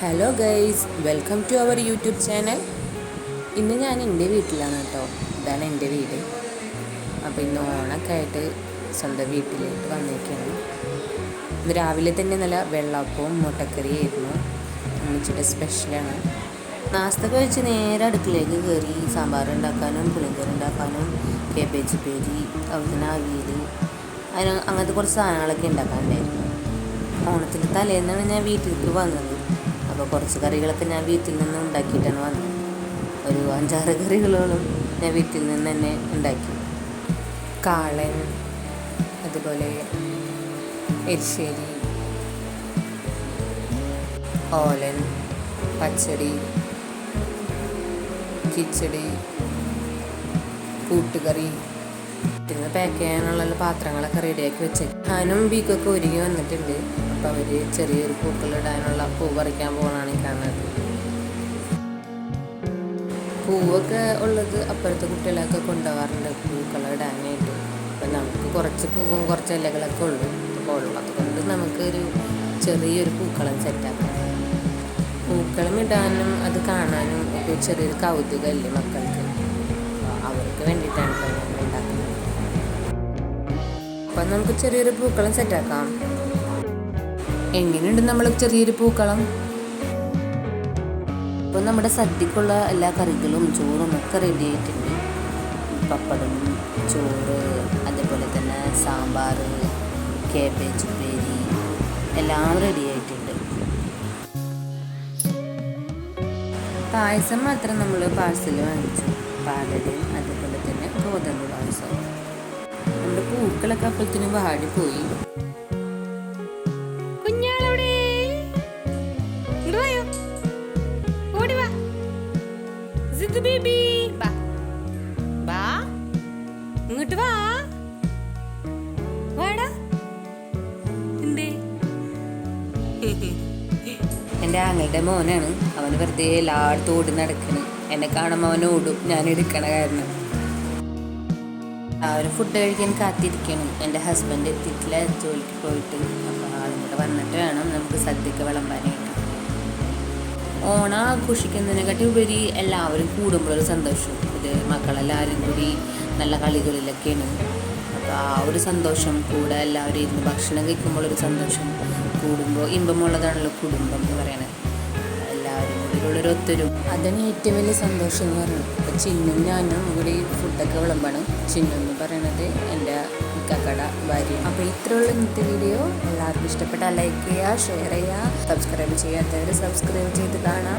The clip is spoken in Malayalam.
Hello guys welcome to our YouTube channel ഇന്ന് ഞാൻ എന്റെ വീട്ടിലാണ് കേട്ടോ. ഇതാണ് എന്റെ വീട്. അപ്പോൾ ഇന്ന് ഓണൊക്കെ ആയിട്ട് സ്വന്തം വീട്ടിലേക്ക് വന്നേക്കാണ്. ഇന്ന് രാവിലെ തന്നെ നല്ല വെള്ളപ്പവും മുട്ടക്കറിയായിരുന്നു. അമ്മച്ചിയുടെ സ്പെഷ്യലാണ് നാസ്തൊക്കെ വെച്ച് നേരെ അടുക്കളയിലേക്ക് കയറി സാമ്പാർ ഉണ്ടാക്കാനും പുളിങ്കറി ഉണ്ടാക്കാനും കേബേജ് പേരി അതുപോലെ അവിയൽ അങ്ങനത്തെ കുറച്ച് സാധനങ്ങളൊക്കെ ഉണ്ടാക്കാനുണ്ടായിരുന്നു ഓണത്തിന്റെ തലേന്നാണ് ഞാൻ വീട്ടിലേക്ക് വന്നത്. അപ്പോൾ കുറച്ച് കറികളൊക്കെ ഞാൻ വീട്ടിൽ നിന്ന് ഉണ്ടാക്കിയിട്ടാണ് വന്നത്. ഒരു അഞ്ചാറ് കറികളോളം ഞാൻ വീട്ടിൽ നിന്ന് തന്നെ ഉണ്ടാക്കി. കാളൻ അതുപോലെ എരിശ്ശേരി ഓലൻ പച്ചടി കിച്ചടി കൂട്ടുകറി. പാക്ക് ചെയ്യാനുള്ള പാത്രങ്ങളൊക്കെ റെഡിയാക്കി വെച്ചേക്കും. ഞാനും ബീക്കൊക്കെ ഒരുങ്ങി വന്നിട്ടുണ്ട്. അപ്പോൾ അവർ ചെറിയൊരു പൂക്കളിടാനുള്ള പൂ പറിക്കാൻ പോകണമാണ് കാണുന്നത്. പൂവൊക്കെ ഉള്ളത് അപ്പുറത്തെ കുട്ടികളൊക്കെ കൊണ്ടുപോകാറുണ്ട് പൂക്കളിടാനായിട്ട് അപ്പം നമുക്ക് കുറച്ച് പൂവും കുറച്ച് ഇലകളൊക്കെ ഉള്ളൂ. അപ്പോൾ ഉള്ളത് കൊണ്ട് നമുക്കൊരു ചെറിയൊരു പൂക്കളം സെറ്റാക്കാം പൂക്കളം ഇടാനും അത് കാണാനും ഒക്കെ ചെറിയൊരു കൗതുകമല്ലേ മക്കൾക്ക്? അവർക്ക് വേണ്ടിയിട്ടാണ് ഉണ്ടാക്കുന്നത്. അപ്പം നമുക്ക് ചെറിയൊരു പൂക്കളം സെറ്റാക്കാം എങ്ങനെയുണ്ട് നമ്മൾ ചെറിയൊരു പൂക്കളം? ഇപ്പം നമ്മുടെ സദ്യക്കുള്ള എല്ലാ കറികളും ചോറും ഒക്കെ റെഡി ആയിട്ടുണ്ട്. പപ്പടം ചോറ് അതേപോലെ തന്നെ സാമ്പാർ കേബേജ് ഉപ്പേരി എല്ലാം റെഡി ആയിട്ടുണ്ട്. പായസം മാത്രം നമ്മൾ പാഴ്സൽ വാങ്ങിച്ചു. പാലടയും അതേപോലെ തന്നെ ഗോതമ്പ് പായസം. നമ്മുടെ പൂക്കളൊക്കെ അപ്പോഴത്തേനും വാടിപ്പോയി. സിദ്ധു ബേബി. വാ വാ ഇങ്ങോട്ട് വാ. വാടാ. എന്തേ? എന്റെ ആങ്ങളുടെ മോനാണ്. അവന് വെറുതെ എല്ലായിടത്തും ഓടി നടക്കണ്. എന്നെ കാണുമ്പോൾ അവൻ ഓടും. ഞാൻ എടുക്കണ കാരണം. ആ ഒരു ഫുഡ് കഴിക്കാൻ കാത്തിരിക്കണം. എന്റെ ഹസ്ബൻഡ് എത്തിയിട്ടില്ല. ജോലിക്ക് പോയിട്ട്. അപ്പോൾ ആളും കൂടെ വന്നിട്ട് വേണം നമുക്ക് സദ്യക്ക് വിളമ്പാനായിട്ട്. ഓണം ആഘോഷിക്കുന്നതിനെക്കാട്ടി ഉപരി എല്ലാവരും കൂടുമ്പോഴൊരു സന്തോഷം. ഇത് മക്കളെല്ലാവരും കൂടി നല്ല കളികളിലൊക്കെയാണ്. അപ്പോൾ ആ ഒരു സന്തോഷം കൂടെ എല്ലാവരും ഇരുന്ന് ഭക്ഷണം കഴിക്കുമ്പോൾ ഒരു സന്തോഷം കൂടുമ്പോൾ ഇമ്പമുള്ളതാണല്ലോ കുടുംബം എന്ന് പറയണത്. ഉള്ളൊരു ഒത്തൊരു അതാണ് ഏറ്റവും വലിയ സന്തോഷം എന്ന് പറയുന്നത് അപ്പോൾ ചിന്നും ഞാനും കൂടി ഫുഡൊക്കെ വിളമ്പാണ്. ചിന്നു എന്ന് പറയണത് എന്റെ കക്കട ഭാര്യ. അപ്പോൾ ഇത്രയുള്ള ഇന്നത്തെ വീഡിയോ. എല്ലാവർക്കും ഇഷ്ടപ്പെട്ടാൽ ലൈക്ക് ചെയ്യുക ഷെയർ ചെയ്യുക സബ്സ്ക്രൈബ് ചെയ്യാത്തവർ സബ്സ്ക്രൈബ് ചെയ്ത് കാണാം.